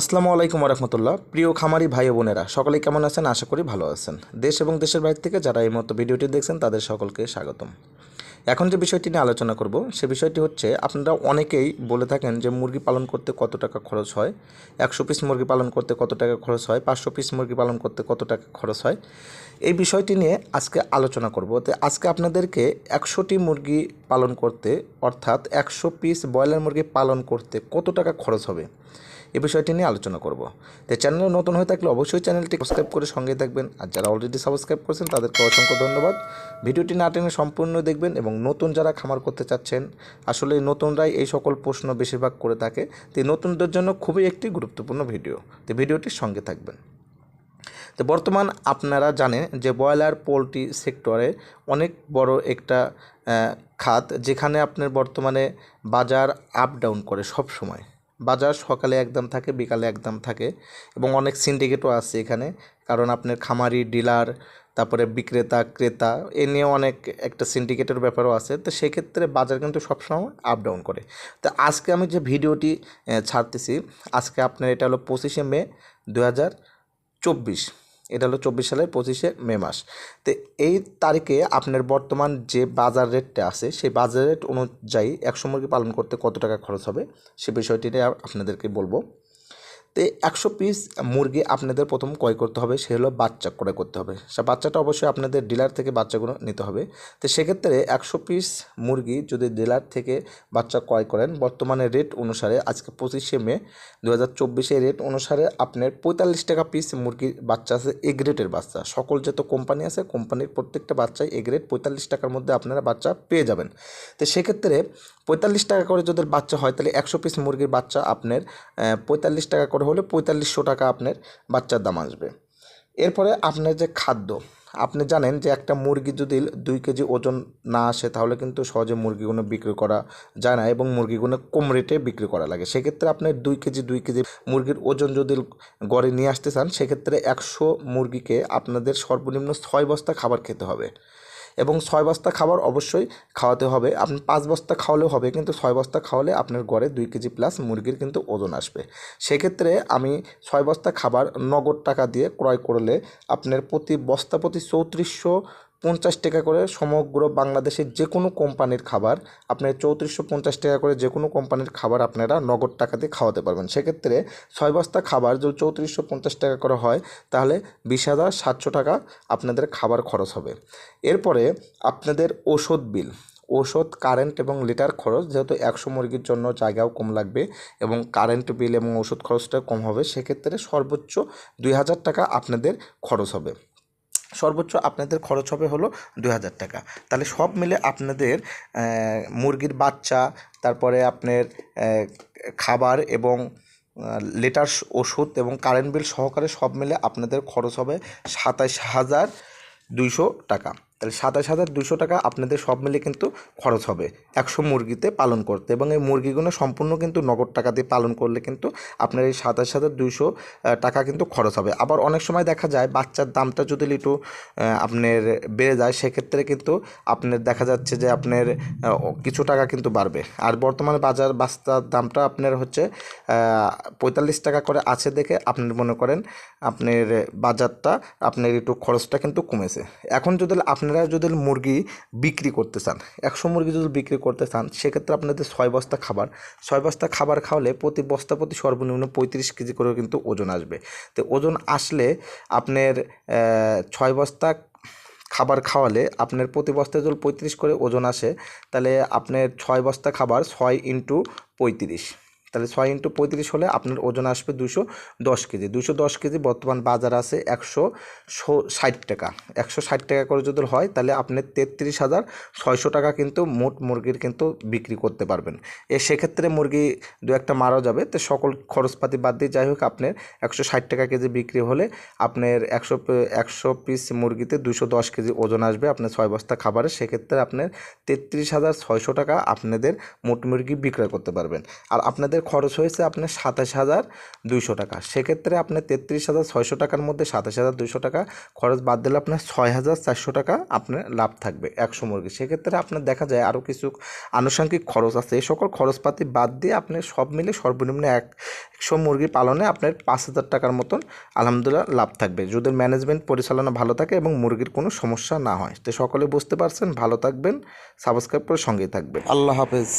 আসসালামু আলাইকুম রহমতুল্লাহ প্রিয় খামারি ভাই বোনেরা সকলে কেমন আছেন? আশা করি ভালো আছেন। দেশ এবং দেশের বাইরে থেকে যারা এই মতো ভিডিওটি দেখছেন, তাদের সকলকে স্বাগতম। এখন যে বিষয়টি নিয়ে আলোচনা করব, সে বিষয়টি হচ্ছে আপনারা অনেকেই বলে থাকেন যে মুরগি পালন করতে কত টাকা খরচ হয়। একশো পিস মুরগি পালন করতে কত টাকা খরচ হয়? পাঁচশো পিস মুরগি পালন করতে কত টাকা খরচ হয়? এই বিষয়টি নিয়ে আজকে আলোচনা করব। তো আজকে আপনাদেরকে একশোটি মুরগি পালন করতে, অর্থাৎ একশো পিস ব্রয়লার মুরগি পালন করতে কত টাকা খরচ হবে? এ বিষয়টি নিয়ে আলোচনা করব। তো চ্যানেলে নতুন হয়ে থাকলে অবশ্যই চ্যানেলটি সাবস্ক্রাইব করে সঙ্গে থাকবেন। আর যারা অলরেডি সাবস্ক্রাইব করেছেন, তাদেরকে অসংখ্য ধন্যবাদ। ভিডিওটি না টেনে সম্পূর্ণ দেখবেন এবং নতুন যারা খামার করতে চাচ্ছেন, আসলে নতুনরাই এই সকল প্রশ্ন বেশিরভাগ করে থাকে। তো নতুনদের জন্য খুবই একটি গুরুত্বপূর্ণ ভিডিও। তো ভিডিওটির সঙ্গে থাকবেন। তো বর্তমান আপনারা জানেন যে ব্রয়লার পোলট্রি সেক্টরে অনেক বড় একটা খাত যেখানে আপনার বর্তমানে বাজার আপ ডাউন করে সব সময়। বাজার সকালে একদম থাকে, বিকালে একদম থাকে এবং অনেক সিন্ডিকেটও আছে এখানে। কারণ আপনার খামারি ডিলার তারপরে বিক্রেতা, ক্রেতা, এ নিয়ে অনেক একটা সিন্ডিকেটের ব্যাপারও আছে। তো সেক্ষেত্রে বাজার কিন্তু সবসময় আপ ডাউন করে। তো আজকে আমি যে ভিডিওটি ছাড়তেছি, আজকে আপনার এটা হলো পঁচিশে মে দু চব্বিশ। এটা হলো চব্বিশ সালের পঁচিশে মে মাস। তো এই তারিখে আপনার বর্তমান যে বাজার রেটটা আছে, সেই বাজার রেট অনুযায়ী একশো মুরগি পালন করতে কত টাকা খরচ হবে, সে বিষয়টি নিয়ে আপনাদেরকে বলব। তো একশো পিস মুরগি আপনাদের প্রথম ক্রয় করতে হবে, সে হলো বাচ্চা ক্রয় করতে হবে। সে বাচ্চাটা অবশ্যই আপনাদের ডিলার থেকে বাচ্চাগুলো নিতে হবে। তো সেক্ষেত্রে একশো পিস মুরগি যদি ডিলার থেকে বাচ্চা ক্রয় করেন, বর্তমানে রেট অনুসারে আজকে পঁচিশে মে দু হাজার চব্বিশে রেট অনুসারে আপনার পঁয়তাল্লিশ টাকা পিস মুরগির বাচ্চা আছে এ গ্রেডের বাচ্চা। সকল যত কোম্পানি আছে কোম্পানির প্রত্যেকটা বাচ্চাই এ গ্রেড পঁয়তাল্লিশ টাকার মধ্যে আপনারা বাচ্চা পেয়ে যাবেন। তো সেক্ষেত্রে পঁয়তাল্লিশ টাকা করে যদি বাচ্চা হয়, তাহলে একশো পিস মুরগির বাচ্চা আপনার পঁয়তাল্লিশ টাকা করে হলে পঁয়তাল্লিশশো টাকা আপনার বাচ্চার দাম আসবে। এরপরে আপনার যে খাদ্য, আপনি জানেন যে একটা মুরগি যদি দুই কেজি ওজন না আসে তাহলে কিন্তু সহজে মুরগিগুলো বিক্রি করা যায় না এবং মুরগিগুলো কম রেটে বিক্রি করা লাগে। সেক্ষেত্রে আপনার দুই কেজি দুই কেজি মুরগির ওজন যদি গড়ে নিয়ে আসতে চান, সেক্ষেত্রে একশো মুরগিকে আপনাদের সর্বনিম্ন ছয় বস্তা খাবার খেতে হবে। এবং ছয় বস্তা খাবার অবশ্যই খাওয়াতে হবে। আপনি পাঁচ বস্তা খাওয়ালেও হবে, কিন্তু ছয় বস্তা খাওয়ালে আপনার গড়ে দুই কেজি প্লাস মুরগির কিন্তু ওজন আসবে। সেক্ষেত্রে আমি ছয় বস্তা খাবার নগদ টাকা দিয়ে ক্রয় করলে আপনার প্রতি বস্তা প্রতি চৌত্রিশশো পঞ্চাশ টাকা করে সমগ্র বাংলাদেশের যে কোনো কোম্পানির খাবার আপনার চৌত্রিশশো পঞ্চাশ টাকা করে যে কোনো কোম্পানির খাবার আপনারা নগদ টাকা দিয়ে খাওয়াতে পারবেন। সেক্ষেত্রে ছয় বস্তা খাবার যদি চৌত্রিশশো পঞ্চাশ টাকা করে হয়, তাহলে বিশ হাজার সাতশো টাকা আপনাদের খাবার খরচ হবে। এরপরে আপনাদের ওষুধ বিল। ওষুধ কারেন্ট এবং লিটার খরচ, যেহেতু একশো মুরগির জন্য জায়গাও কম লাগবে এবং কারেন্ট বিল এবং ওষুধ খরচটা কম হবে, সেক্ষেত্রে সর্বোচ্চ দুই হাজার টাকা আপনাদের খরচ হবে। সর্বোচ্চ আপনাদের খরচ হবে হলো দু হাজার টাকা। তাহলে সব মিলে আপনাদের মুরগির বাচ্চা, তারপরে আপনার খাবার এবং লেটার ওষুধ এবং কারেন্ট বিল সহকারে সব মিলে আপনাদের খরচ হবে সাতাশ হাজার দুইশো টাকা। তাহলে সাতাশ হাজার দুশো টাকা আপনাদের সব মিলে কিন্তু খরচ হবে। একশো মুরগিতে পালন করতে এবং এই মুরগিগুলো সম্পূর্ণ কিন্তু নগদ টাকা দিয়ে পালন করলে কিন্তু আপনার এই সাতাশ হাজার দুশো টাকা কিন্তু খরচ হবে। আবার অনেক সময় দেখা যায় বাচ্চার দামটা যদি একটু আপনার বেড়ে যায়, সেক্ষেত্রে কিন্তু আপনার দেখা যাচ্ছে যে আপনার কিছু টাকা কিন্তু বাড়বে। আর বর্তমানে বাজার বাস্তার দামটা আপনার হচ্ছে পঁয়তাল্লিশ টাকা করে আছে দেখে আপনি মনে করেন, আপনার বাজারটা, আপনার একটু খরচটা কিন্তু কমেছে। এখন যদি আপনারা যদি মুরগি বিক্রি করতে চান, একশো মুরগি যদি বিক্রি করতে চান, সেক্ষেত্রে আপনাদের ছয় বস্তা খাবার। ছয় বস্তা খাবার খাওয়ালে প্রতি বস্তা প্রতি সর্বনিম্ন পঁয়ত্রিশ কেজি করে কিন্তু ওজন আসবে। তো ওজন আসলে আপনার ছয় বস্তা খাবার খাওয়ালে আপনার প্রতি বস্তায় যদি পঁয়ত্রিশ করে ওজন আসে, তাহলে আপনার ছয় বস্তা খাবার ছয় ইন্টু পঁয়ত্রিশ। তাহলে ছয় ইন্টু পঁয়ত্রিশ হলে আপনার ওজন আসবে দুশো দশ কেজি। দুশো দশ কেজি বর্তমান বাজার আছে একশো ষাট টাকা। একশো ষাট টাকা করে যদি হয় তাহলে আপনি তেত্রিশ হাজার ছয়শো টাকা কিন্তু মোট মুরগির কিন্তু বিক্রি করতে পারবেন। এ সেক্ষেত্রে মুরগি দু একটা মারাও যাবে। তো সকল খরচপাতি বাদ দিয়ে যাই হোক, আপনার একশো ষাট টাকা কেজি বিক্রি হলে আপনার একশো একশো পিস মুরগিতে দুশো দশ কেজি ওজন আসবে আপনার ছয় বস্তা খাবারে। সেক্ষেত্রে আপনার তেত্রিশ হাজার ছয়শো টাকা আপনাদের মোট মুরগি বিক্রয় করতে পারবেন। আর আপনাদের খরচ হয়েছে আপনার সাতাশ হাজার দুইশো টাকা। সেক্ষেত্রে আপনার তেত্রিশ হাজার ছয়শো টাকার মধ্যে সাতাশ হাজার দুইশো টাকা খরচ বাদ দিলে আপনার ছয় হাজার চারশো টাকা আপনার লাভ থাকবে একশো মুরগি। সেক্ষেত্রে আপনার দেখা যায় আরও কিছু আনুষঙ্গিক খরচ আছে। এই সকল খরচপাতি বাদ দিয়ে আপনি সব মিলে সর্বনিম্ন এক একশো মুরগি পালনে আপনার পাঁচ হাজার টাকার মতন আলহামদুলিল্লাহ লাভ থাকবে। যদি ম্যানেজমেন্ট পরিচালনা ভালো থাকে এবং মুরগির কোনো সমস্যা না হয়। তো সকলে বুঝতে পারছেন? ভালো থাকবেন, সাবস্ক্রাইব করে সঙ্গেই থাকবেন। আল্লাহ হাফেজ।